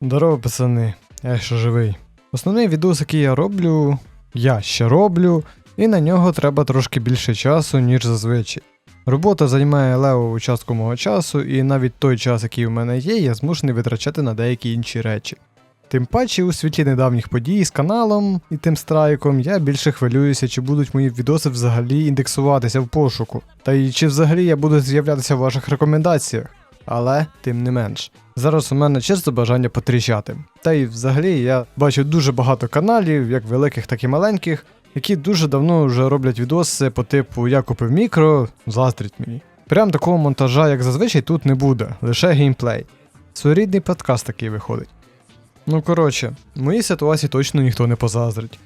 Здорово, пацани, я ще живий. Основний відос, який я роблю, я ще роблю, і на нього треба трошки більше часу, ніж зазвичай. Робота займає леву частку мого часу, і навіть той час, який у мене є, я змушений витрачати на деякі інші речі. Тим паче у світлі недавніх подій з каналом і тим страйком я більше хвилююся, чи будуть мої відоси взагалі індексуватися в пошуку, та й чи взагалі я буду з'являтися в ваших рекомендаціях. Але тим не менш, зараз у мене чисто бажання потріщати. Та й взагалі я бачу дуже багато каналів, як великих, так і маленьких, які дуже давно вже роблять відоси по типу Я купив мікро, заздріть мені. Прям такого монтажа, як зазвичай, тут не буде, лише геймплей. Своєрідний подкаст такий виходить. Ну коротше, в моїй ситуації точно ніхто не позаздрить.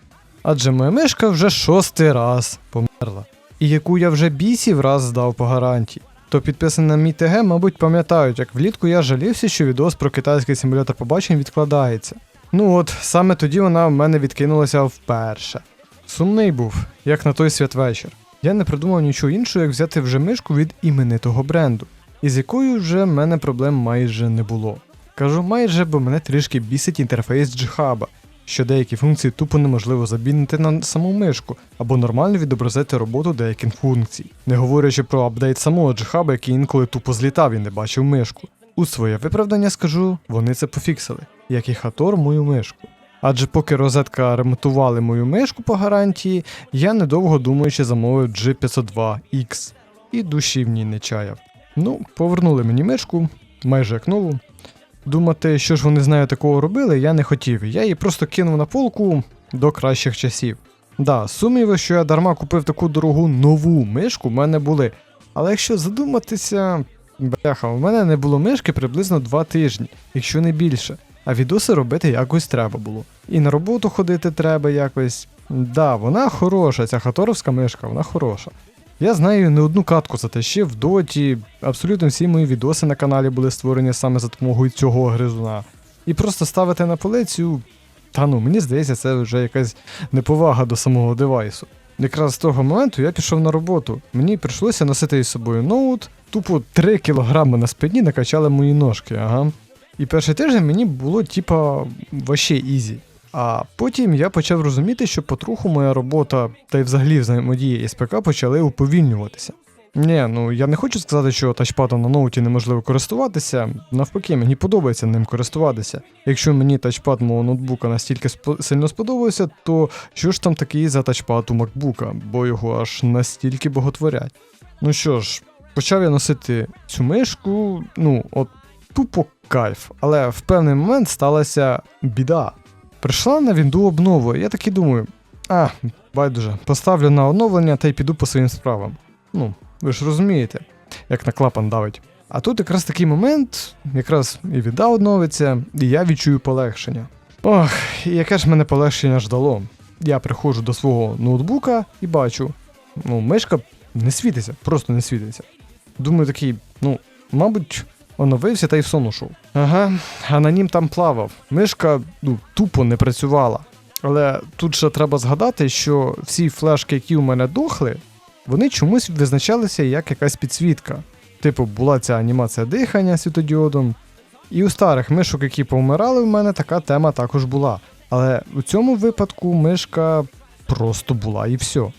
Адже моя мишка вже шостий раз померла. І яку я вже бісів раз здав по гарантії. То підписані на мій ТГ, мабуть, пам'ятають, як влітку я жалівся, що відос про китайський симулятор побачень відкладається. Ну от, саме тоді вона в мене відкинулася вперше. Сумний був, як на той святвечір. Я не придумав нічого іншого, як взяти вже мишку від іменитого бренду, із якою вже в мене проблем майже не було. Кажу майже, бо мене трішки бісить інтерфейс джихаба, що деякі функції тупо неможливо забінити на саму мишку або нормально відобразити роботу деяких функцій, не говорячи про апдейт самого джихаба, який інколи тупо злітав і не бачив мишку. У своє виправдання скажу, вони це пофіксили, як і Хатор мою мишку. Адже поки розетка ремонтували мою мишку по гарантії, я недовго думаючи замовив G502X і душі в ній не чаяв. Ну, повернули мені мишку, майже як нову. Думати, що ж вони з нею такого робили, я не хотів. Я її просто кинув на полку до кращих часів. Да, сумніви, що я дарма купив таку дорогу нову мишку, в мене були. Але якщо задуматися, бляха, у мене не було мишки приблизно 2 тижні, якщо не більше. А відоси робити якось треба було. І на роботу ходити треба якось. Да, вона хороша, ця хаторовська мишка, вона хороша. Я знаю не одну катку затащив в доті. Абсолютно всі мої відоси на каналі були створені саме за допомогою цього гризуна. І просто ставити на полицю. Та ну, мені здається, це вже якась неповага до самого девайсу. Якраз з того моменту я пішов на роботу. Мені прийшлося носити із собою ноут, тупо 3 кілограми на спині накачали мої ножки, ага. І перший тиждень мені було типа вообще ізі. А потім я почав розуміти, що потроху моя робота та й взагалі взаємодія із ПК почали уповільнюватися. Ні, ну я не хочу сказати, що тачпадом на ноуті неможливо користуватися. Навпаки, мені подобається ним користуватися. Якщо мені тачпад мого ноутбука настільки спо- сильно сподобався, то що ж там такий за тачпад у макбука, бо його аж настільки боготворять. Ну що ж, почав я носити цю мишку, ну, от тупо кайф, але в певний момент сталася біда. Прийшла на вінду обнова, і я таки думаю, а, байдуже, поставлю на оновлення та й піду по своїм справам. Ну, ви ж розумієте, як на клапан давить. А тут якраз такий момент, якраз і відда одновиться, і я відчую полегшення. Ох, і яке ж мене полегшення ждало. Я приходжу до свого ноутбука і бачу, ну, мишка не світиться, просто не світиться. Думаю, такий, ну, мабуть, оновився та й в сон ушов. Ага, анонім там плавав. Мишка ну, тупо не працювала. Але тут ще треба згадати, що всі флешки, які у мене дохли, вони чомусь визначалися як якась підсвітка. Типу, була ця анімація дихання світодіодом. І у старих мишок, які повмирали, в мене така тема також була. Але у цьому випадку мишка просто була і все.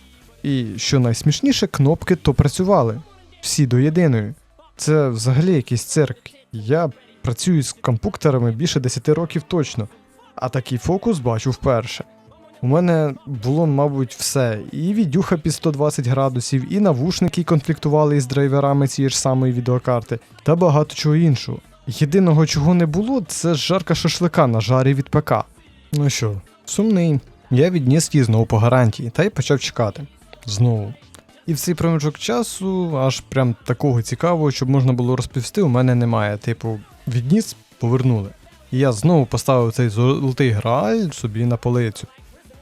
І що найсмішніше, кнопки то працювали. Всі до єдиної. Це взагалі якийсь цирк. Я працюю з компуктерами більше 10 років точно, а такий фокус бачу вперше. У мене було, мабуть, все. І відюха під 120 градусів, і навушники конфліктували із драйверами цієї ж самої відеокарти, та багато чого іншого. Єдиного, чого не було, це жарка шашлика на жарі від ПК. Ну що, сумний. Я відніс її знову по гарантії, та й почав чекати. Знову. І в цей проміжок часу, аж прям такого цікавого, щоб можна було розповісти, у мене немає. Типу, відніс, повернули. І я знову поставив цей золотий грааль собі на полицю.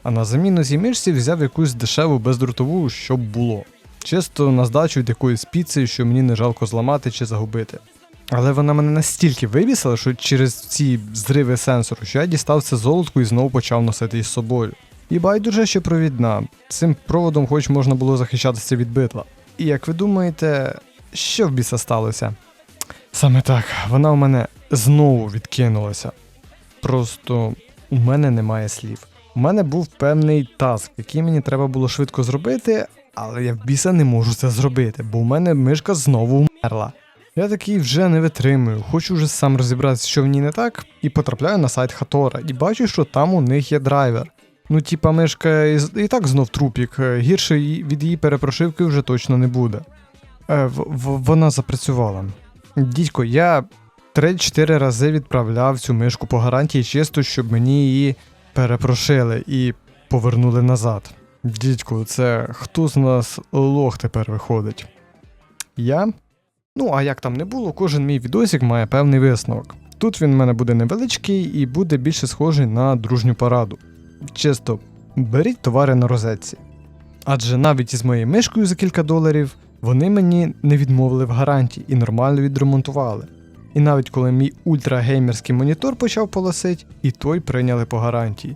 А на заміну цій мишці взяв якусь дешеву бездротову, щоб було. Чисто на здачу від якоїсь піци, що мені не жалко зламати чи загубити. Але вона мене настільки вибісила, що через ці зриви сенсору, що я дістав це золотку і знову почав носити із собою. І байдуже ще провідна. Цим проводом хоч можна було захищатися від битла. І як ви думаєте, що в біса сталося? Саме так, вона у мене знову відкинулася. Просто у мене немає слів. У мене був певний таск, який мені треба було швидко зробити, але я в біса не можу це зробити, бо у мене мишка знову вмерла. Я такий вже не витримую, хочу вже сам розібратися, що в ній не так, і потрапляю на сайт Хатора, і бачу, що там у них є драйвер. Ну, типа, мишка і, так знов трупік, е, гірше від її перепрошивки вже точно не буде. Е, в, в, вона запрацювала. Дідько, я 3-4 рази відправляв цю мишку по гарантії, чисто, щоб мені її перепрошили і повернули назад. Дідько, це хто з нас лох тепер виходить? Я? Ну, а як там не було, кожен мій відосик має певний висновок. Тут він в мене буде невеличкий і буде більше схожий на дружню пораду. Чисто, беріть товари на розетці. Адже навіть із моєю мишкою за кілька доларів вони мені не відмовили в гарантії і нормально відремонтували. І навіть коли мій ультрагеймерський монітор почав полосить, і той прийняли по гарантії.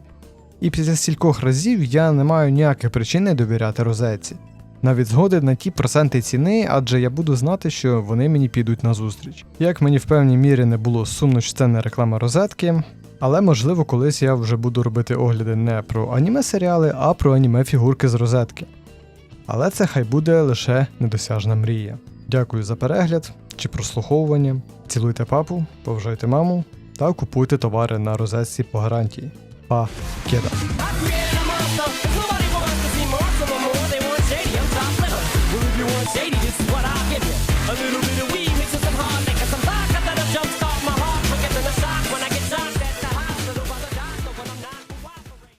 І після стількох разів я не маю ніяких причин не довіряти розетці. Навіть згоди на ті проценти ціни, адже я буду знати, що вони мені підуть на зустріч. Як мені в певній мірі не було сумно, що це не реклама розетки, але можливо колись я вже буду робити огляди не про аніме серіали, а про аніме фігурки з розетки. Але це хай буде лише недосяжна мрія. Дякую за перегляд чи прослуховування. Цілуйте папу, поважайте маму та купуйте товари на розетці по гарантії. Па, кеда.